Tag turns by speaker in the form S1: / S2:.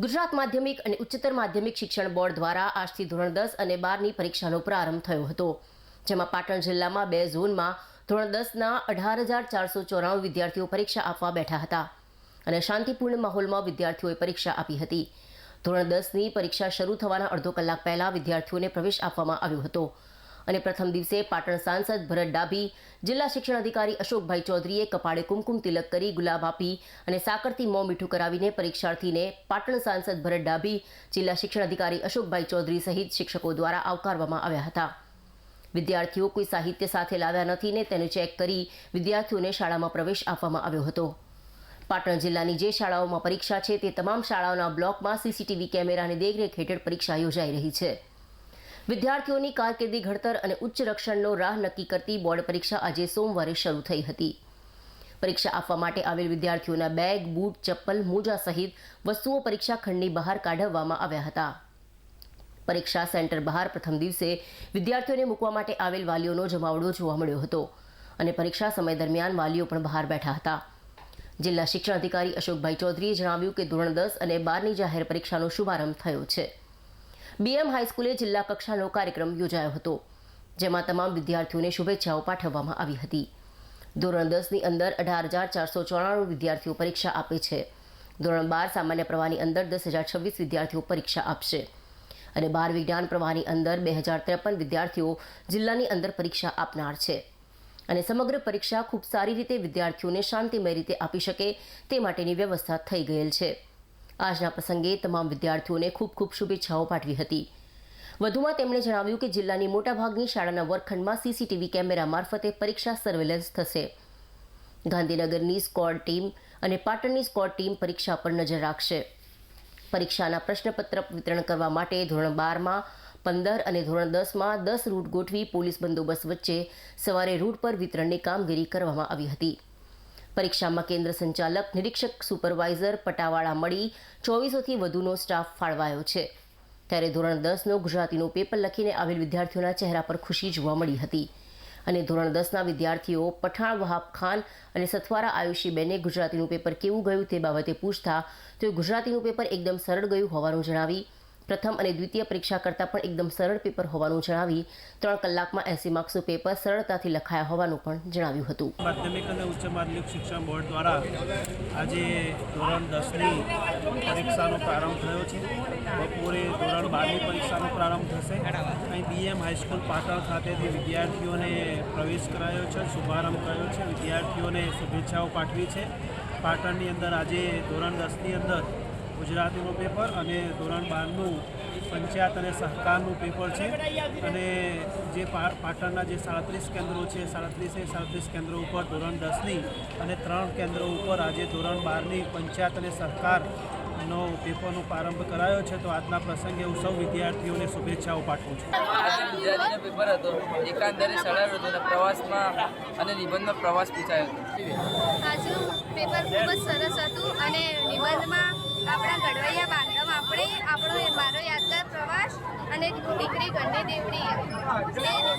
S1: ગુજરાત માધ્યમિક અને ઉચ્ચતર માધ્યમિક શિક્ષણ બોર્ડ દ્વારા આજથી ધોરણ દસ અને બારની પરીક્ષાનો પ્રારંભ થયો હતો જેમાં પાટણ જિલ્લામાં બે ઝોનમાં ધોરણ દસના અઢાર હજાર ચારસો ચોરાણું વિદ્યાર્થીઓ પરીક્ષા આપવા બેઠા હતા અને શાંતિપૂર્ણ માહોલમાં વિદ્યાર્થીઓએ પરીક્ષા આપી હતી ધોરણ દસની પરીક્ષા શરૂ થવાના અડધો કલાક પહેલા વિદ્યાર્થીઓને પ્રવેશ આપવામાં આવ્યો હતો અને પ્રથમ દિવસે પાટણ સાંસદ ભરત ડાભી જિલ્લા શિક્ષણ અધિકારી અશોકભાઈ ચૌધરીએ કપાળે કુમકુમ તિલક કરી ગુલાબ આપી અને સાકરથી મોં મીઠું કરાવીને પરીક્ષાર્થીને પાટણ સાંસદ ભરત ડાભી જિલ્લા શિક્ષણ અધિકારી અશોકભાઈ ચૌધરી સહિત શિક્ષકો દ્વારા આવકારવામાં આવ્યા હતા વિદ્યાર્થીઓ કોઈ સાહિત્ય સાથે લાવ્યા નથી ને તેને ચેક કરી વિદ્યાર્થીઓને શાળામાં પ્રવેશ આપવામાં આવ્યો હતો પાટણ જિલ્લાની જે શાળાઓમાં પરીક્ષા છે તે તમામ શાળાઓના બ્લોકમાં સીસીટીવી કેમેરાની દેખરેખ હેઠળ પરીક્ષા યોજાઈ રહી છે વિદ્યાર્થીઓની કારકિર્દી ઘડતર અને ઉચ્ચ રક્ષણનો રાહ નક્કી કરતી બોર્ડ પરીક્ષા આજે સોમવારે શરૂ થઈ હતી પરીક્ષા આપવા માટે આવેલ વિદ્યાર્થીઓના બેગ બૂટ ચપ્પલ મોજા સહિત વસ્તુઓ પરીક્ષા ખંડની બહાર કાઢવવામાં આવ્યા હતા પરીક્ષા સેન્ટર બહાર પ્રથમ દિવસે વિદ્યાર્થીઓને મૂકવા માટે આવેલ વાલીઓનો જમાવડો જોવા મળ્યો હતો અને પરીક્ષા સમય દરમિયાન વાલીઓ પણ બહાર બેઠા હતા જિલ્લા શિક્ષણ અધિકારી અશોકભાઈ ચૌધરીએ જણાવ્યું કે ધોરણ દસ અને બારની જાહેર પરીક્ષાનો શુભારંભ થયો છે બીએમ હાઈસ્કૂલે જિલ્લા કક્ષાનો કાર્યક્રમ યોજાયો હતો જેમાં તમામ વિદ્યાર્થીઓને શુભેચ્છાઓ પાઠવવામાં આવી હતી ધોરણ દસની અંદર અઢાર હજાર ચારસો ચોરાણું વિદ્યાર્થીઓ પરીક્ષા આપે છે ધોરણ બાર સામાન્ય પ્રવાહની અંદર દસ હજાર છવ્વીસ વિદ્યાર્થીઓ પરીક્ષા આપશે અને બાર વિજ્ઞાન પ્રવાહની અંદર બે હજાર ત્રેપન વિદ્યાર્થીઓ જિલ્લાની અંદર પરીક્ષા આપનાર છે અને સમગ્ર પરીક્ષા ખૂબ સારી રીતે વિદ્યાર્થીઓને શાંતિમય રીતે આપી શકે તે માટેની વ્યવસ્થા થઈ ગયેલ છે આજના પ્રસંગે તમામ વિદ્યાર્થીઓને ખૂબ ખૂબ શુભેચ્છાઓ પાઠવી હતી વધુમાં તેમણે જણાવ્યું કે જિલ્લાની મોટાભાગની શાળાના વર્ગખંડમાં સીસીટીવી કેમેરા મારફતે પરીક્ષા સર્વેલન્સ થશે ગાંધીનગરની સ્કોડ ટીમ અને પાટણની સ્કોડ ટીમ પરીક્ષા પર નજર રાખશે પરીક્ષાના પ્રશ્નપત્ર વિતરણ કરવા માટે ધોરણ બારમાં પંદર અને ધોરણ દસમાં દસ રૂટ ગોઠવી પોલીસ બંદોબસ્ત વચ્ચે સવારે રૂટ પર વિતરણની કામગીરી કરવામાં આવી હતી પરીક્ષામાં કેન્દ્ર સંચાલક નિરીક્ષક સુપરવાઇઝર પટાવાળા મળી ચોવીસોથી વધુનો સ્ટાફ ફાળવાયો છે ત્યારે ધોરણ દસનો ગુજરાતીનું પેપર લખીને આવેલ વિદ્યાર્થીઓના ચહેરા પર ખુશી જોવા મળી હતી અને ધોરણ દસના વિદ્યાર્થીઓ પઠાણ વહાબ ખાન અને સથવારા આયુષી બેને ગુજરાતીનું પેપર કેવું ગયું તે બાબતે પૂછતા તેઓ ગુજરાતીનું પેપર એકદમ સરળ ગયું હોવાનું જણાવી પ્રથમ અને દ્વિતીય પરીક્ષા કરતાં પણ એકદમ સરળ પેપર હોવાનું જણાવી ત્રણ કલાકમાં એસી માર્ક્સનું પેપર સરળતાથી લખાયા હોવાનું પણ જણાવ્યું હતું
S2: માધ્યમિક અને ઉચ્ચ માધ્યમિક શિક્ષણ બોર્ડ દ્વારા આજે ધોરણ દસની પરીક્ષાનો પ્રારંભ થયો છે બપોરે ધોરણ બારની પરીક્ષાનો પ્રારંભ થશે અહીં બીએમ હાઈસ્કૂલ પાટણ ખાતેથી વિદ્યાર્થીઓને પ્રવેશ કરાયો છે શુભારંભ કર્યો છે વિદ્યાર્થીઓને શુભેચ્છાઓ પાઠવી છે પાટણની અંદર આજે ધોરણ દસની અંદર ગુજરાતીનું પેપર અને ધોરણ બારનું પંચાયત અને સહકારનું પેપર છે અને જે પાટણના જે સાડત્રીસ કેન્દ્રો છે સાડત્રીસે સાડત્રીસ કેન્દ્રો ઉપર ધોરણ દસની અને ત્રણ કેન્દ્રો ઉપર આજે ધોરણ બારની પંચાયત અને સહકારનો પેપરનો પ્રારંભ કરાયો છે તો આજના પ્રસંગે હું સૌ વિદ્યાર્થીઓને શુભેચ્છાઓ પાઠવું
S3: છું પેપર હતો એકાંતરે પ્રવાસમાં અને નિબંધમાં પ્રવાસ
S4: પૂછાયો પેપર ખૂબ જ સરસ હતું અને આપણા ઘડવૈયા બાંધવ આપણે આપણો મારો યાદગાર પ્રવાસ અને દીકરી ગણની દેવડી